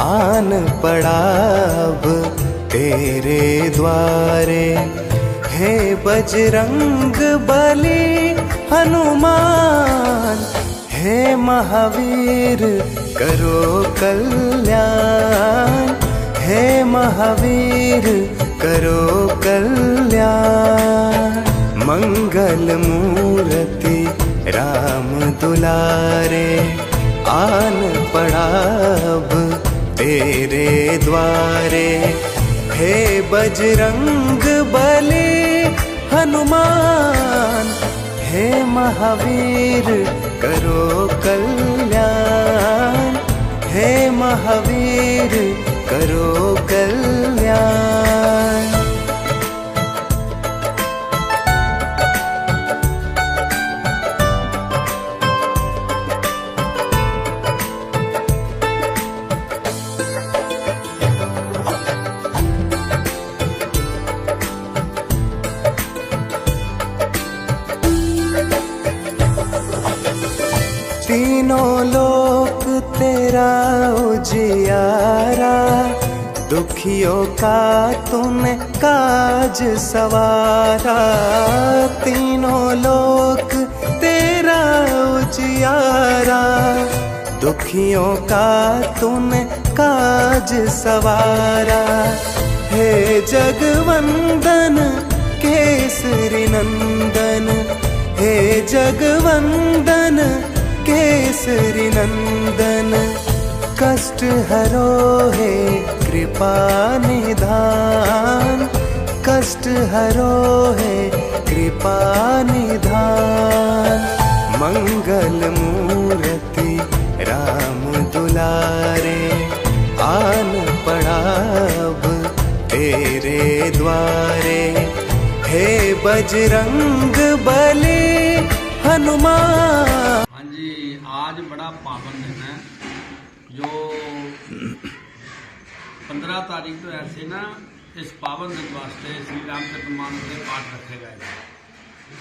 आन पड़ाब तेरे द्वारे। हे बजरंग बली हनुमान, हे महावीर करो कल्याण। हे महावीर करो कल्याण। मंगल मूर्ति राम दुलारे, आन पड़ाब तेरे द्वारे। हे बजरंग बली हनुमान हे महावीर करो कल्याण। हे महावीर करो तीनों लोक तेरा उजियारा, दुखियों का तूने काज सवारा। तीनों लोक तेरा उजियारा, दुखियों का तूने काज सवारा। हे जगवंदन, केसरी नंदन, हे जगवंदन केसरी नंदन कष्ट हरो हे कृपा निधान। कष्ट हरो हे कृपा निधान। मंगल मूर्ति, राम दुलारे, आन पड़ाब तेरे द्वारे। हे बजरंग बली, हनुमान। हाँ जी आज बड़ा पावन दिन है। जो पंद्रह तारीख तो ऐसे ना, इस पावन दिन वास्ते श्री राम मान के पाठ रखे गए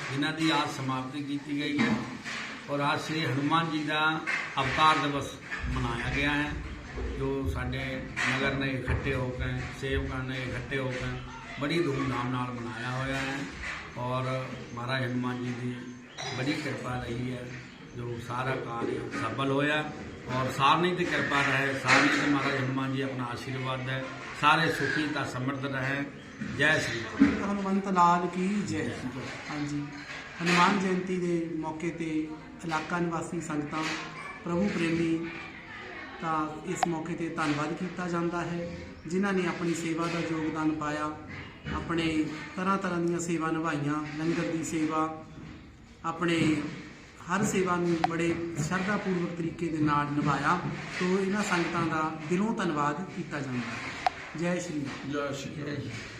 जिन्हों की आज समाप्ति की गई है और आज श्री हनुमान जी का अवतार दिवस मनाया गया है। जो साढ़े नगर ने इकट्ठे हो गए सेवकों ने इकट्ठे हो गए बड़ी धूमधाम मनाया होया है। और महाराज हनुमान जी की बड़ी कृपा रही है। ਰਹੀ ਜੋ ਸਾਰਾ ਕਾਰਜ ਸਫਲ ਹੋਇਆ ਔਰ ਸਾਰਨੀ ਦੀ ਕਿਰਪਾ ਰਹੇ ਸਾਰਨੀ ਤੇ ਮਹਾਰਾਜ ਹਨੂਮਾਨ ਜੀ ਆਪਣਾ ਆਸ਼ੀਰਵਾਦ ਹੈ, ਸਾਰੇ ਸੁਖੀ ਤਾਂ ਸਮਰਥ ਰਹੇ। ਜੈ ਸ਼੍ਰੀ ਰਾਮ ਹਨੂਮੰਤ ਲਾਲ ਕੀ ਜੈ? ਹਾਂਜੀ। ਹਨੂਮਾਨ ਜਯੰਤੀ ਦੇ ਮੌਕੇ ਤੇ ਇਲਾਕਾ ਨਿਵਾਸੀ ਸੰਗਤਾਂ, ਪ੍ਰਭੂ ਪ੍ਰੇਮੀ ਤਾਂ ਇਸ ਮੌਕੇ ਤੇ ਧੰਨਵਾਦ ਕੀਤਾ ਜਾਂਦਾ ਹੈ, ਜਿਨ੍ਹਾਂ ਨੇ ਆਪਣੀ ਸੇਵਾ ਦਾ ਯੋਗਦਾਨ ਪਾਇਆ, ਆਪਣੇ ਤਰ੍ਹਾਂ ਤਰ੍ਹਾਂ ਦੀਆਂ ਸੇਵਾ ਨਿਭਾਈਆਂ, ਲੰਗਰ ਦੀ ਸੇਵਾ, ਆਪਣੇ ਹਰ ਸੇਵਾ ਨੂੰ ਬੜੇ ਸ਼ਰਧਾਪੂਰਵਕ ਤਰੀਕੇ ਦੇ ਨਾਲ ਨਿਭਾਇਆ, ਤੋਂ ਇਹਨਾਂ ਸੰਗਤਾਂ ਦਾ ਦਿਲੋਂ ਧੰਨਵਾਦ ਕੀਤਾ ਜਾਂਦਾ। ਹੈ ਜੈ ਸ਼੍ਰੀ ਰਾਮ। ਜੈ ਸ਼੍ਰੀ ਰਾਮ।